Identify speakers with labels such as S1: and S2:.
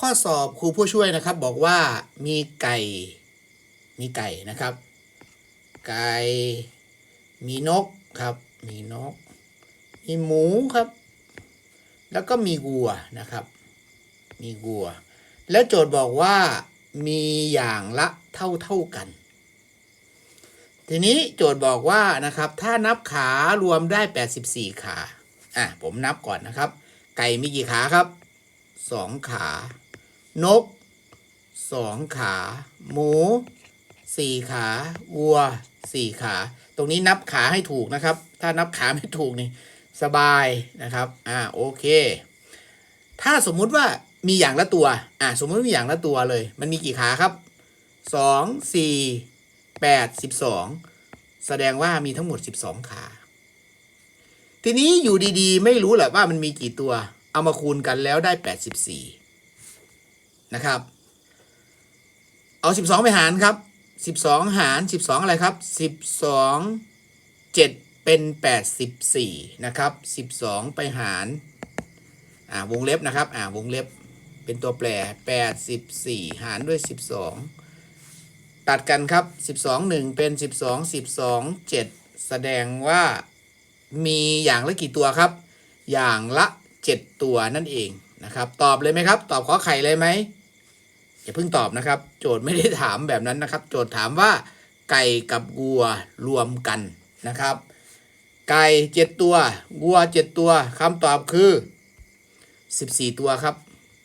S1: ข้อสอบครูผู้ช่วยนะครับ บอกว่ามีไก่ มีไก่นะครับ ไก่ มีนกครับ มีนก มีหมูครับ แล้วก็มีวัวนะครับ มีวัว แล้วโจทย์บอกว่ามีอย่างละเท่าเท่ากัน ทีนี้โจทย์บอกว่านะครับ ถ้านับขารวมได้ 84 ขา อะผมนับก่อนนะครับ ไก่มีกี่ขาครับสองขา นกสองขา หมูสี่ขาวัวสี่ขา ตรงนี้นับขาให้ถูกนะครับ ถ้านับขาไม่ถูกนี่สบายนะครับ อ่าโอเค ถ้าสมมุติว่ามีอย่างละตัว อ่าสมมติมีอย่างละตัวเลย มันมีกี่ขาครับสองสี่แปดสิบสองแสดงว่ามีทั้งหมดสิบสองขา ทีนี้อยู่ดีๆ ไม่รู้แหละว่ามันมีกี่ตัว เอามาคูณกันแล้วได้แปดสิบสี่ นะครับ เอาสิบสองไปหารครับสิบสองหารสิบสองอะไรครับสิบสองเจ็ดเป็นแปดสิบสี่นะครับสิบสองไปหาร อ่าวงเล็บนะครับ อ่าวงเล็บเป็นตัวแปรแปดสิบสี่หารด้วยสิบสองตัดกันครับสิบสองหนึ่งเป็นสิบสองสิบสองเจ็ดแสดงว่ามีอย่างละกี่ตัวครับ อย่างละเจ็ดตัวนั่นเองนะครับ ตอบเลยไหมครับ ตอบขอไข่เลยไหม อย่าเพิ่งตอบนะครับ โจทย์ไม่ได้ถามแบบนั้นนะครับ โจทย์ถามว่าไก่กับวัวรวมกันนะครับ ไก่เจ็ดตัววัวเจ็ดตัวคำตอบคือ14ตัวครับ